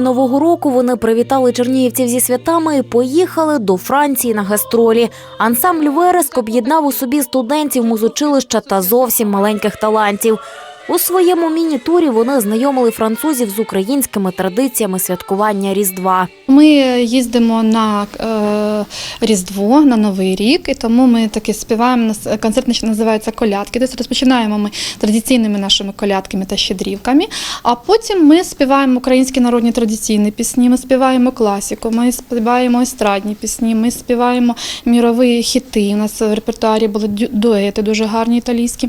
нового року вони привітали чернігівців зі святами і поїхали до Франції на гастролі. Ансамбль Вереск об'єднав у собі студентів музучилища та зовсім маленьких талантів. У своєму міні-турі вони знайомили французів з українськими традиціями святкування Різдва. Ми їздимо на е, Різдво, на Новий рік, і тому ми таки співаємо. Нас- Концерт називається Колядки. Десь розпочинаємо ми традиційними нашими колядками та щедрівками. А потім ми співаємо українські народні традиційні пісні, ми співаємо класику, ми співаємо естрадні пісні, ми співаємо мірові хіти. У нас в репертуарі були дуети дуже гарні італійські.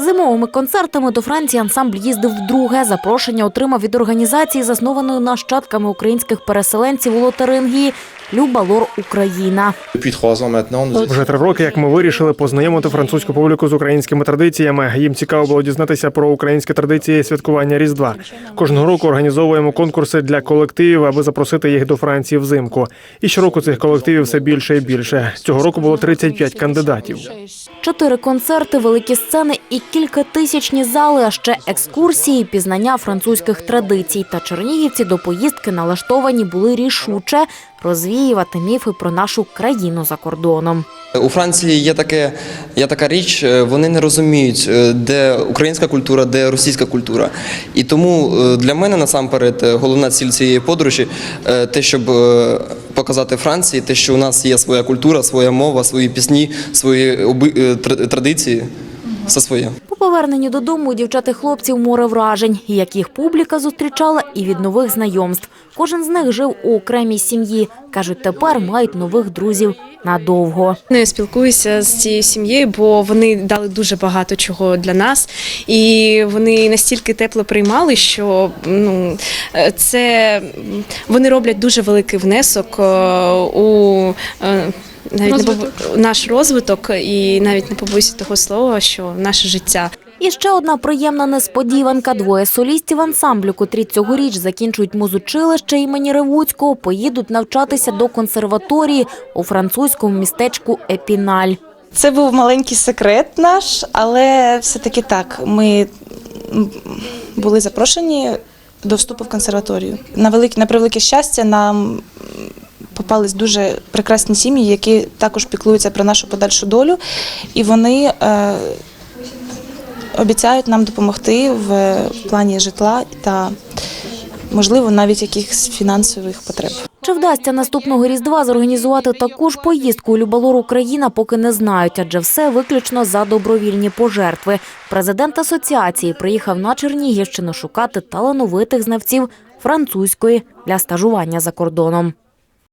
Зимовими концертами до Франції ансамбль їздив вдруге. Запрошення отримав від організації, заснованої нащадками українських переселенців у Лотарингії Люба Лор Україна. Ans Вже три роки, як ми вирішили познайомити французьку публіку з українськими традиціями. Їм цікаво було дізнатися про українські традиції святкування Різдва. Кожного року організовуємо конкурси для колективів, аби запросити їх до Франції взимку. І щороку цих колективів все більше і більше. Цього року було 35 кандидатів. Чотири концерти, великі сцени і кількатисячні зали, а ще екскурсії, пізнання французьких традицій. Та чернігівці до поїздки налаштовані були рішуче розвіювати міфи про нашу країну за кордоном. У Франції є таке, є така річ, е, вони не розуміють, е, де українська культура, де російська культура. І тому е, для мене насамперед головна ціль цієї подорожі те, щоб показати Франції, те, що у нас є своя культура, своя мова, свої пісні, свої традиції. Все своє. По поверненні додому у дівчат і хлопців море вражень, і як їх публіка зустрічала, і від нових знайомств. Кожен з них жив у окремій сім'ї. кажуть, тепер мають нових друзів надовго. Не спілкуюся з цією сім'єю, бо вони дали дуже багато чого для нас, і вони настільки тепло приймали, що ну е, це вони роблять дуже великий внесок е, у. Навіть не побо- наш розвиток, і навіть не побоюся того слова, що наше життя. І ще одна приємна несподіванка. Двоє солістів ансамблю, котрі цьогоріч закінчують музучилище імені Ревуцького, поїдуть навчатися до консерваторії у французькому містечку Епіналь. Це був маленький секрет наш, але все-таки так. Ми були запрошені до вступу в консерваторію. На велике, на превелике щастя, нам попались дуже прекрасні сім'ї, які також піклуються про нашу подальшу долю, і вони е, обіцяють нам допомогти в, в плані житла та, можливо, навіть якихось фінансових потреб. Чи вдасться наступного різдва зорганізувати таку ж поїздку у Любалор Україна, поки не знають, адже все виключно за добровільні пожертви. Президент асоціації приїхав на Чернігівщину шукати талановитих знавців французької для стажування за кордоном.